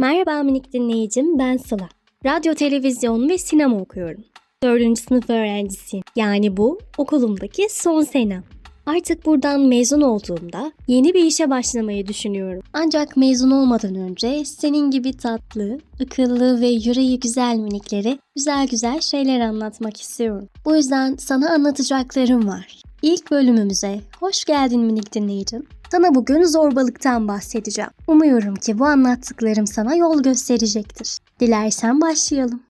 Merhaba minik dinleyicim, ben Sıla. Radyo, televizyon ve sinema okuyorum. Dördüncü sınıf öğrencisiyim. Yani bu okulumdaki son senem. Artık buradan mezun olduğumda yeni bir işe başlamayı düşünüyorum. Ancak mezun olmadan önce senin gibi tatlı, akıllı ve yüreği güzel miniklere güzel güzel şeyler anlatmak istiyorum. Bu yüzden sana anlatacaklarım var. İlk bölümümüze hoş geldin minik dinleyicim. Sana bugün zorbalıktan bahsedeceğim. Umuyorum ki bu anlattıklarım sana yol gösterecektir. Dilersen başlayalım.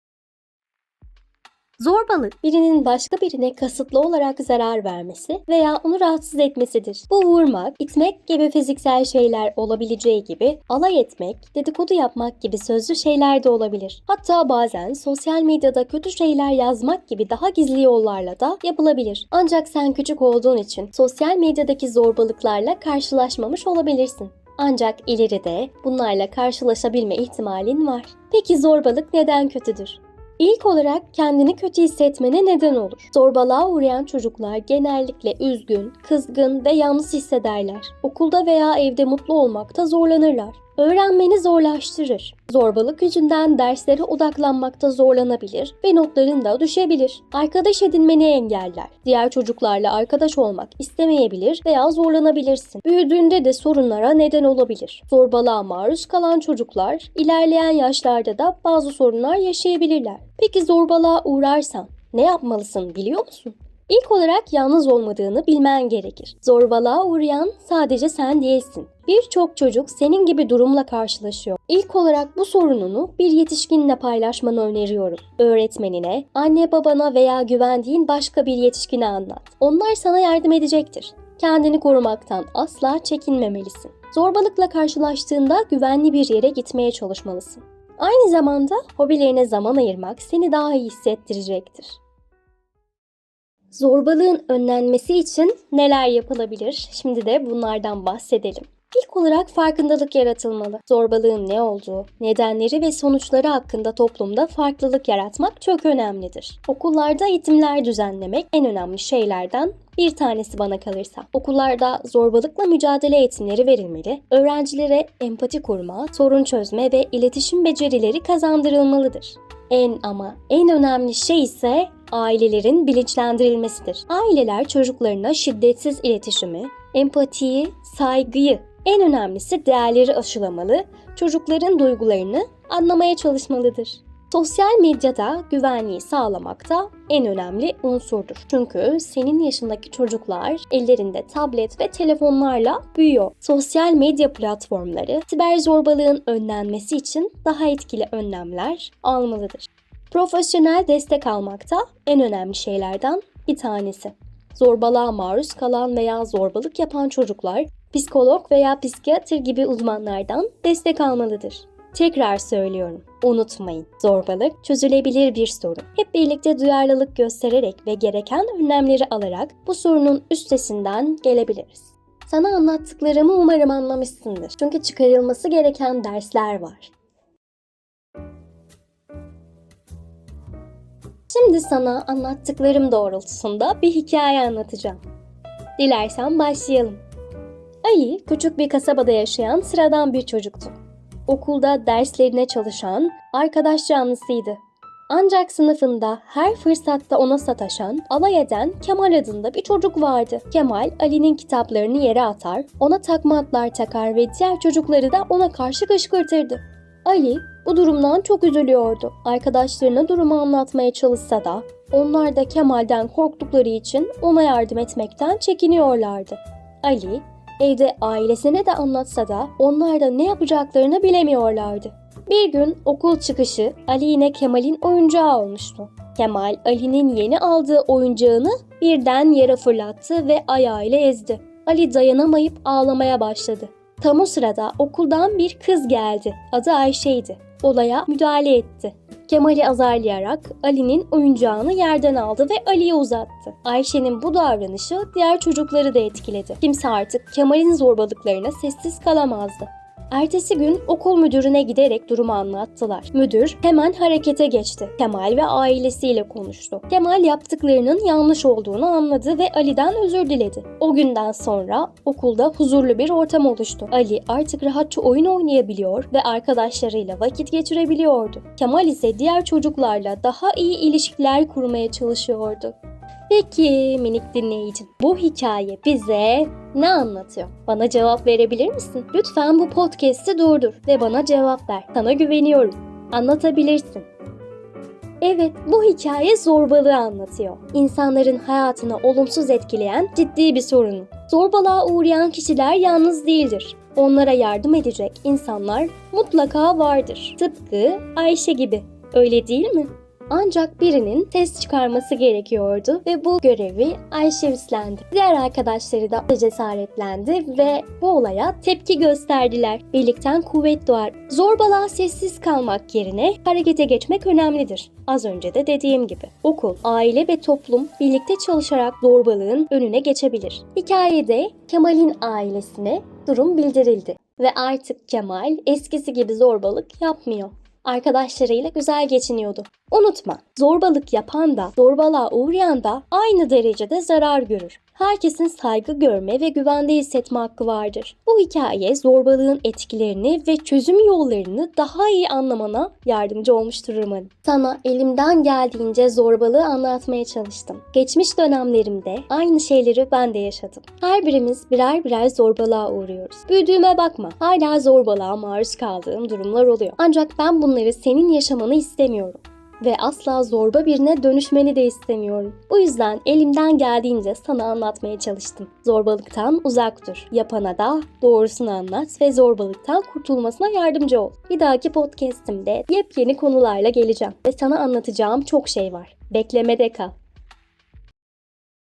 Zorbalık, birinin başka birine kasıtlı olarak zarar vermesi veya onu rahatsız etmesidir. Bu vurmak, itmek gibi fiziksel şeyler olabileceği gibi alay etmek, dedikodu yapmak gibi sözlü şeyler de olabilir. Hatta bazen sosyal medyada kötü şeyler yazmak gibi daha gizli yollarla da yapılabilir. Ancak sen küçük olduğun için sosyal medyadaki zorbalıklarla karşılaşmamış olabilirsin. Ancak ileride bunlarla karşılaşabilme ihtimalin var. Peki zorbalık neden kötüdür? İlk olarak kendini kötü hissetmene neden olur. Zorbalığa uğrayan çocuklar genellikle üzgün, kızgın ve yalnız hissederler. Okulda veya evde mutlu olmakta zorlanırlar. Öğrenmeni zorlaştırır. Zorbalık yüzünden derslere odaklanmakta zorlanabilir ve notların da düşebilir. Arkadaş edinmeni engeller. Diğer çocuklarla arkadaş olmak istemeyebilir veya zorlanabilirsin. Büyüdüğünde de sorunlara neden olabilir. Zorbalığa maruz kalan çocuklar ilerleyen yaşlarda da bazı sorunlar yaşayabilirler. Peki zorbalığa uğrarsan ne yapmalısın biliyor musun? İlk olarak yalnız olmadığını bilmen gerekir. Zorbalığa uğrayan sadece sen değilsin. Birçok çocuk senin gibi durumla karşılaşıyor. İlk olarak bu sorununu bir yetişkinle paylaşmanı öneriyorum. Öğretmenine, anne babana veya güvendiğin başka bir yetişkine anlat. Onlar sana yardım edecektir. Kendini korumaktan asla çekinmemelisin. Zorbalıkla karşılaştığında güvenli bir yere gitmeye çalışmalısın. Aynı zamanda hobilerine zaman ayırmak seni daha iyi hissettirecektir. Zorbalığın önlenmesi için neler yapılabilir? Şimdi de bunlardan bahsedelim. İlk olarak farkındalık yaratılmalı. Zorbalığın ne olduğu, nedenleri ve sonuçları hakkında toplumda farklılık yaratmak çok önemlidir. Okullarda eğitimler düzenlemek en önemli şeylerden bir tanesi bana kalırsa. Okullarda zorbalıkla mücadele eğitimleri verilmeli, öğrencilere empati kurma, sorun çözme ve iletişim becerileri kazandırılmalıdır. En ama en önemli şey ise ailelerin bilinçlendirilmesidir. Aileler çocuklarına şiddetsiz iletişimi, empatiyi, saygıyı, en önemlisi değerleri aşılamalı, çocukların duygularını anlamaya çalışmalıdır. Sosyal medyada güvenliği sağlamak da en önemli unsurdur. Çünkü senin yaşındaki çocuklar ellerinde tablet ve telefonlarla büyüyor. Sosyal medya platformları siber zorbalığın önlenmesi için daha etkili önlemler almalıdır. Profesyonel destek almak da en önemli şeylerden bir tanesi. Zorbalığa maruz kalan veya zorbalık yapan çocuklar psikolog veya psikiyatr gibi uzmanlardan destek almalıdır. Tekrar söylüyorum, unutmayın. Zorbalık çözülebilir bir sorun. Hep birlikte duyarlılık göstererek ve gereken önlemleri alarak bu sorunun üstesinden gelebiliriz. Sana anlattıklarımı umarım anlamışsındır. Çünkü çıkarılması gereken dersler var. Şimdi sana anlattıklarım doğrultusunda bir hikaye anlatacağım. Dilersen başlayalım. Ali küçük bir kasabada yaşayan sıradan bir çocuktu. Okulda derslerine çalışan, arkadaş canlısıydı. Ancak sınıfında her fırsatta ona sataşan, alay eden Kemal adında bir çocuk vardı. Kemal, Ali'nin kitaplarını yere atar, ona takma atlar takar ve diğer çocukları da ona karşı kışkırtırdı. Ali bu durumdan çok üzülüyordu. Arkadaşlarına durumu anlatmaya çalışsa da onlar da Kemal'den korktukları için ona yardım etmekten çekiniyorlardı. Ali evde ailesine de anlatsa da onlar da ne yapacaklarını bilemiyorlardı. Bir gün okul çıkışı Ali yine Kemal'in oyuncağı olmuştu. Kemal Ali'nin yeni aldığı oyuncağını birden yere fırlattı ve ayağıyla ezdi. Ali dayanamayıp ağlamaya başladı. Tam o sırada okuldan bir kız geldi. Adı Ayşe'ydi. Olaya müdahale etti. Kemal'i azarlayarak Ali'nin oyuncağını yerden aldı ve Ali'ye uzattı. Ayşe'nin bu davranışı diğer çocukları da etkiledi. Kimse artık Kemal'in zorbalıklarına sessiz kalamazdı. Ertesi gün okul müdürüne giderek durumu anlattılar. Müdür hemen harekete geçti. Kemal ve ailesiyle konuştu. Kemal yaptıklarının yanlış olduğunu anladı ve Ali'den özür diledi. O günden sonra okulda huzurlu bir ortam oluştu. Ali artık rahatça oyun oynayabiliyor ve arkadaşlarıyla vakit geçirebiliyordu. Kemal ise diğer çocuklarla daha iyi ilişkiler kurmaya çalışıyordu. Peki minik dinleyicim, bu hikaye bize ne anlatıyor? Bana cevap verebilir misin? Lütfen bu podcast'i durdur ve bana cevap ver. Sana güveniyorum. Anlatabilirsin. Evet, bu hikaye zorbalığı anlatıyor. İnsanların hayatını olumsuz etkileyen ciddi bir sorunu. Zorbalığa uğrayan kişiler yalnız değildir. Onlara yardım edecek insanlar mutlaka vardır. Tıpkı Ayşe gibi. Öyle değil mi? Ancak birinin ses çıkarması gerekiyordu ve bu görevi Ayşe üstlendi. Diğer arkadaşları da cesaretlendi ve bu olaya tepki gösterdiler. Birlikten kuvvet doğar. Zorbalığa sessiz kalmak yerine harekete geçmek önemlidir. Az önce de dediğim gibi. Okul, aile ve toplum birlikte çalışarak zorbalığın önüne geçebilir. Hikayede Kemal'in ailesine durum bildirildi ve artık Kemal eskisi gibi zorbalık yapmıyor arkadaşlarıyla güzel geçiniyordu. Unutma, zorbalık yapan da, zorbalığa uğrayan da aynı derecede zarar görür. Herkesin saygı görme ve güvende hissetme hakkı vardır. Bu hikaye zorbalığın etkilerini ve çözüm yollarını daha iyi anlamana yardımcı olmuştur umarım. Sana elimden geldiğince zorbalığı anlatmaya çalıştım. Geçmiş dönemlerimde aynı şeyleri ben de yaşadım. Her birimiz birer birer zorbalığa uğruyoruz. Büyüdüğüme bakma. Hala zorbalığa maruz kaldığım durumlar oluyor. Ancak ben bunları senin yaşamanı istemiyorum ve asla zorba birine dönüşmeni de istemiyorum. Bu yüzden elimden geldiğince sana anlatmaya çalıştım. Zorbalıktan uzak dur. Yapana da doğrusunu anlat ve zorbalıktan kurtulmasına yardımcı ol. Bir dahaki podcast'imde yepyeni konularla geleceğim ve sana anlatacağım çok şey var. Beklemede kal.